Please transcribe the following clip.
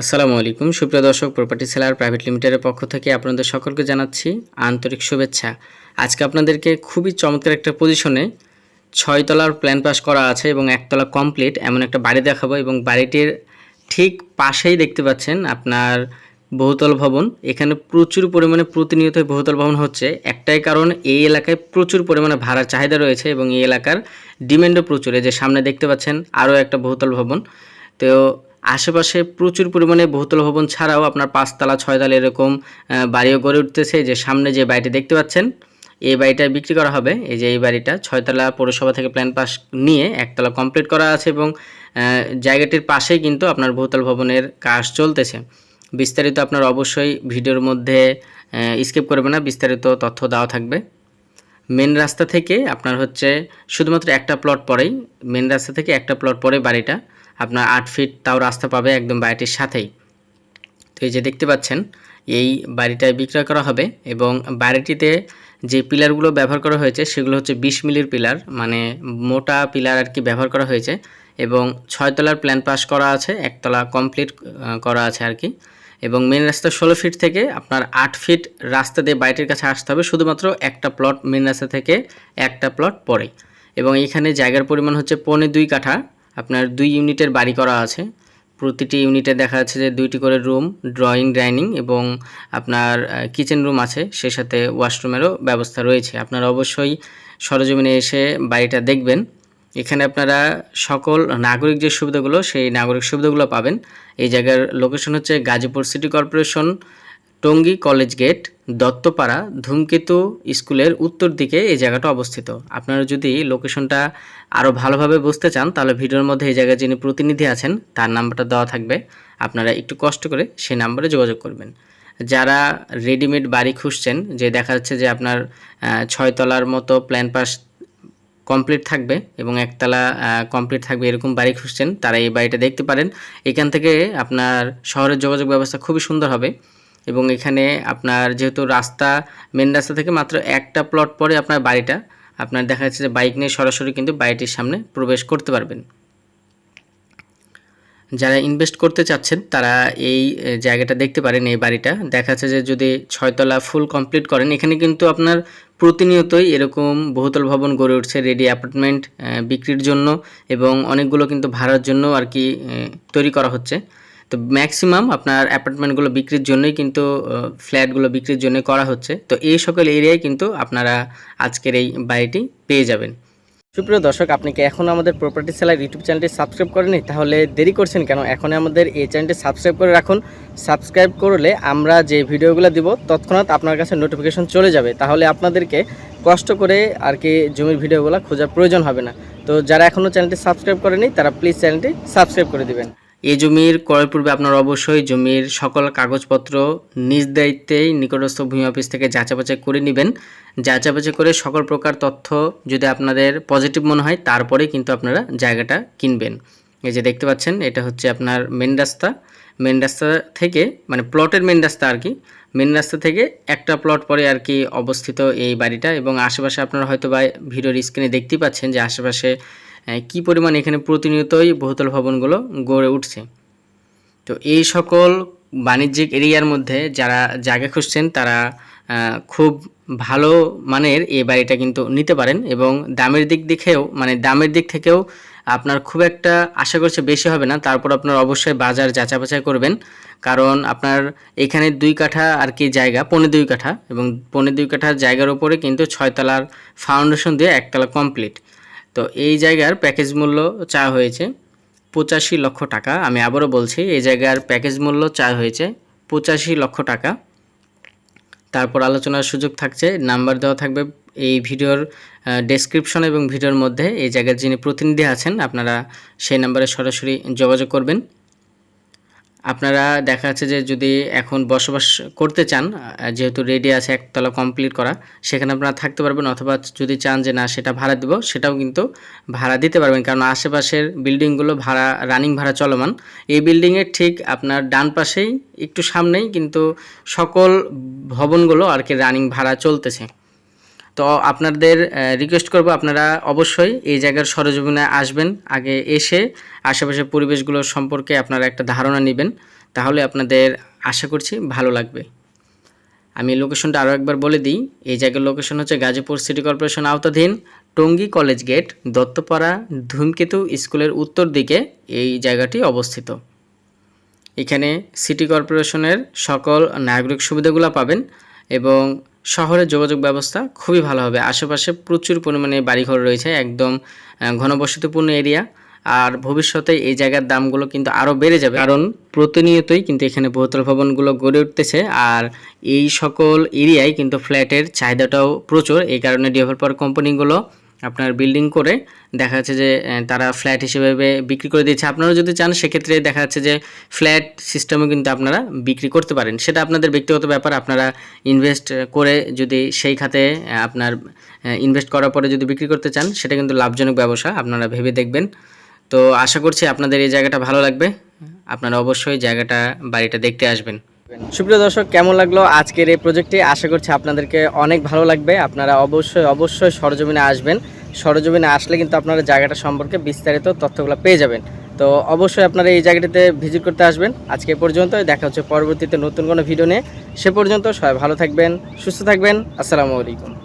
আসসালামু আলাইকুম। সুপ্রিয় দর্শক প্রপার্টি সেলার প্রাইভেট লিমিটেডের পক্ষ থেকে আপনাদের সকলকে জানাচ্ছি আন্তরিক শুভেচ্ছা। আজকে আপনাদেরকে খুবই চমৎকার একটা পজিশনে ছয়তলার প্ল্যান পাস করা আছে এবং একতলা কমপ্লিট এমন একটা বাড়ি দেখাবো এবং বাড়িটির ঠিক পাশেই দেখতে পাচ্ছেন আপনার বহুতল ভবন। এখানে প্রচুর পরিমাণে প্রতিনিয়ত বহুতল ভবন হচ্ছে। একটাই কারণ, এই এলাকায় প্রচুর পরিমাণে ভাড়ার চাহিদা রয়েছে এবং এই এলাকার ডিমান্ডও প্রচুর। এই যে সামনে দেখতে পাচ্ছেন আরও একটা বহুতল ভবন। তো আশেপাশে প্রচুর পরিমাণে বহুতল ভবন ছাড়াও আপনার পাঁচতলা, ছয়তলা এরকম বাড়িও গড়ে উঠতেছে। যে সামনে যে বাড়িটি দেখতে পাচ্ছেন, এই বাড়িটা বিক্রি করা হবে। এই যে এই বাড়িটা ছয়তলা পৌরসভা থেকে প্ল্যান পাস নিয়ে একতলা কমপ্লিট করা আছে এবং জায়গাটির পাশেই কিন্তু আপনার বহুতল ভবনের কাজ চলতেছে। বিস্তারিত আপনার অবশ্যই ভিডিওর মধ্যে স্কিপ করবে না, বিস্তারিত তথ্য দেওয়া থাকবে। মেন রাস্তা থেকে আপনার হচ্ছে শুধুমাত্র একটা প্লট পরেই, মেন রাস্তা থেকে একটা প্লট পরে বাড়িটা। আপনার আট ফিট তাও রাস্তা পাবে একদম বাড়িটির সাথেই। তো এই যে দেখতে পাচ্ছেন, এই বাড়িটায় বিক্রয় করা হবে এবং বাড়িটিতে যে পিলারগুলো ব্যবহার করা হয়েছে সেগুলো হচ্ছে বিশ মিলির পিলার মানে মোটা পিলার আর কি ব্যবহার করা হয়েছে এবং ছয়তলার প্ল্যান পাস করা আছে একতলা কমপ্লিট করা আছে আর কি। এবং মেন রাস্তা ষোলো ফিট থেকে আপনার আট ফিট রাস্তা দিয়ে বাড়িটির কাছে আসতে হবে, শুধুমাত্র একটা প্লট মেন রাস্তা থেকে একটা প্লট পরে। এবং এখানে জায়গার পরিমাণ হচ্ছে পৌনে দুই কাঠা আপনার দুই ইউনিটের বাড়ি করা আছে। প্রতিটি ইউনিটে দেখা যাচ্ছে যে দুইটি করে রুম, ড্রয়িং, ডাইনিং এবং আপনার কিচেন রুম আছে। সে সাথে ওয়াশরুমেরও ব্যবস্থা রয়েছে। আপনারা অবশ্যই সরজমিনে এসে বাড়িটা দেখবেন। এখানে আপনারা সকল নাগরিক যে সুবিধাগুলো, সেই নাগরিক সুবিধাগুলো পাবেন। এই জায়গার লোকেশন হচ্ছে Gazipur city corporation Tongi college gate, Duttapara, Dhumketu স্কুলের উত্তর দিকে এই জায়গাটা অবস্থিত। আপনারা যদি লোকেশনটা আরও ভালোভাবে বুঝতে চান, তাহলে ভিডিওর মধ্যে এই জায়গায় যিনি প্রতিনিধি আছেন, তার নাম্বারটা দেওয়া থাকবে। আপনারা একটু কষ্ট করে সেই নাম্বারে যোগাযোগ করবেন। যারা রেডিমেড বাড়ি খুঁজছেন, যে দেখা যাচ্ছে যে আপনার ছয়তলার মতো প্ল্যান পাস কমপ্লিট থাকবে এবং একতলা কমপ্লিট থাকবে এরকম বাড়ি খুঁজছেন, তারা এই বাড়িটা দেখতে পারেন। এখান থেকে আপনার শহরের যোগাযোগ ব্যবস্থা খুবই সুন্দর হবে। এবং এখানে আপনার যেহেতু রাস্তা মেন রাস্তা থেকে মাত্র একটা প্লট পরে আপনার বাড়িটা, আপনার দেখা যাচ্ছে যে বাইক নিয়ে সরাসরি কিন্তু বাড়িটির সামনে প্রবেশ করতে পারবেন। যারা ইনভেস্ট করতে চাচ্ছেন, তারা এই জায়গাটা দেখতে পারেন, এই বাড়িটা। দেখা যাচ্ছে যে যদি ছয়তলা ফুল কমপ্লিট করেন, এখানে কিন্তু আপনার প্রতিনিয়তই এরকম বহুতল ভবন গড়ে উঠছে রেডি অ্যাপার্টমেন্ট বিক্রির জন্য এবং অনেকগুলো কিন্তু ভাড়ার জন্য আর কি তৈরি করা হচ্ছে। তো ম্যাক্সিমাম আপনার অ্যাপার্টমেন্টগুলো বিক্রির জন্যই কিন্তু ফ্ল্যাটগুলো বিক্রির জন্য করা হচ্ছে। তো এই সকল এরিয়ায় কিন্তু আপনারা আজকের এই বাড়িটি পেয়ে যাবেন। সুপ্রিয় দর্শক, আপনি কি এখন আমাদের প্রপার্টি সেলার ইউটিউব চ্যানেলটি সাবস্ক্রাইব করেনি তাহলে দেরি করছেন কেন? এখন আমাদের এই চ্যানেলটি সাবস্ক্রাইব করে রাখুন। সাবস্ক্রাইব করলে আমরা যে ভিডিওগুলো দিব, তৎক্ষণাৎ আপনার কাছে নোটিফিকেশন চলে যাবে। তাহলে আপনাদেরকে কষ্ট করে আর কি জমির ভিডিওগুলো খোঁজার প্রয়োজন হবে না। তো যারা এখনও চ্যানেলটি সাবস্ক্রাইব করেনি তারা প্লিজ চ্যানেলটি সাবস্ক্রাইব করে দিবেন। এই জমির ক্রয় পূর্বে আপনারা অবশ্যই জমির সকল কাগজপত্র নিজ দায়িত্বেই নিকটস্থ ভূমি অফিস থেকে যাচাবাচাই করে নেবেন। যাচাবাচাই করে সকল প্রকার তথ্য যদি আপনাদের পজিটিভ মনে হয় তারপরে কিন্তু আপনারা জায়গাটা কিনবেন। এই যে দেখতে পাচ্ছেন, এটা হচ্ছে আপনার মেন রাস্তা। মেন রাস্তা থেকে মানে প্লটের মেন রাস্তা আর কি। মেন রাস্তা থেকে একটা প্লট পরে আর কি অবস্থিত এই বাড়িটা এবং আশেপাশে আপনারা হয়তো বা ভিডিওর স্ক্রিনে দেখতেই পাচ্ছেন যে আশেপাশে কি পরিমাণ এখানে প্রতিনিয়তই বহুতল ভবনগুলো গড়ে উঠছে? তো এই সকল বাণিজ্যিক এরিয়ার মধ্যে যারা জায়গা খুঁজছেন, তারা খুব ভালো মানের এই বাড়িটা কিন্তু নিতে পারেন এবং দামের দিক দেখেও মানে দামের দিক থেকেও আপনার খুব একটা আশা করছে বেশি হবে না। তারপর আপনার অবশ্যই বাজার যাচা বাছাই করবেন। কারণ আপনার এখানে দুই কাঠা আর কি জায়গা পনেরো দুই কাঠা এবং পনেরো দুই কাঠার জায়গার উপরে কিন্তু ছয়তলার ফাউন্ডেশন দিয়ে একতলা কমপ্লিট তো এই জায়গার প্যাকেজ মূল্য চা হয়েছে পঁচাশি লক্ষ টাকা। আমি আবারও বলছি, এই জায়গার প্যাকেজ মূল্য চা হয়েছে পঁচাশি লক্ষ টাকা। তারপর আলোচনার সুযোগ থাকছে, নাম্বার দেওয়া থাকবে এই ভিডিওর ডেসক্রিপশন এবং ভিডিওর মধ্যে। এই জায়গার যিনি প্রতিনিধি আছেন, আপনারা সেই নাম্বারে সরাসরি যোগাযোগ করবেন। আপনারা দেখা যাচ্ছে যে যদি এখন বসবাস করতে চান যেহেতু রেডি আছে একতলা কমপ্লিট করা, সেখানে আপনারা থাকতে পারবেন অথবা যদি চান যে না, সেটা ভাড়া দেব, সেটাও কিন্তু ভাড়া দিতে পারবেন। কারণ আশেপাশের বিল্ডিংগুলো ভাড়া রানিং ভাড়া চলমান। এই বিল্ডিংয়ের ঠিক আপনার ডান পাশেই, একটু সামনেই কিন্তু সকল ভবনগুলো আর কি রানিং ভাড়া চলতেছে। তো আপনাদের রিকোয়েস্ট করব আপনারা অবশ্যই এই জায়গার সরজমিনে আসবেন, আগে এসে আশেপাশের পরিবেশগুলো সম্পর্কে আপনারা একটা ধারণা নেবেন। তাহলে আপনাদের আশা করছি ভালো লাগবে। আমি লোকেশনটা আরও একবার বলে দিই। এই জায়গার লোকেশন হচ্ছে গাজীপুর সিটি কর্পোরেশন আওতাধীন টঙ্গী কলেজ গেট, দত্তপাড়া ধূমকেতু স্কুলের উত্তর দিকে এই জায়গাটি অবস্থিত। এখানে সিটি কর্পোরেশনের সকল নাগরিক সুবিধাগুলো পাবেন এবং শহরের যোগাযোগ ব্যবস্থা খুবই ভালো হবে। আশেপাশে প্রচুর পরিমাণে বাড়িঘর রয়েছে, একদম ঘনবসতিপূর্ণ এরিয়া। আর ভবিষ্যতে এই জায়গার দামগুলো কিন্তু আরও বেড়ে যাবে। কারণ প্রতিনিয়তই কিন্তু এখানে বহুতল ভবনগুলো গড়ে উঠতেছে। আর এই সকল এরিয়ায় কিন্তু ফ্ল্যাটের চাহিদাটাও প্রচুর। এই কারণে ডেভেলপার কোম্পানিগুলো আপনার বিল্ডিং করে দেখা যাচ্ছে যে তারা ফ্ল্যাট হিসেবে বিক্রি করে দিচ্ছে। আপনারা যদি চান, সেক্ষেত্রে দেখা যাচ্ছে যে ফ্ল্যাট সিস্টেমও কিন্তু আপনারা বিক্রি করতে পারেন। সেটা আপনাদের ব্যক্তিগত ব্যাপার। আপনারা ইনভেস্ট করে যদি সেই খাতে আপনার ইনভেস্ট করার পরে যদি বিক্রি করতে চান, সেটা কিন্তু লাভজনক ব্যবসা। আপনারা ভেবে দেখবেন। তো আশা করছি আপনাদের এই জায়গাটা ভালো লাগবে। আপনারা অবশ্যই জায়গাটা, বাড়িটা দেখতে আসবেন। সুপ্রিয় দর্শক, কেমন লাগল আজকের এই প্রজেক্টটি? আশা করছি আপনাদেরকে অনেক ভালো লাগবে। আপনারা অবশ্যই অবশ্যই সরজমিনে আসবেন। সরজমিনে আসলে কিন্তু আপনারা জায়গাটা সম্পর্কে বিস্তারিত তথ্যগুলো পেয়ে যাবেন। তো অবশ্যই আপনারা এই জায়গাটিতে ভিজিট করতে আসবেন। আজকে পর্যন্ত দেখা হচ্ছে পরবর্তীতে নতুন কোনো ভিডিও নিয়ে। সে পর্যন্ত সবাই ভালো থাকবেন, সুস্থ থাকবেন। আসসালামু আলাইকুম।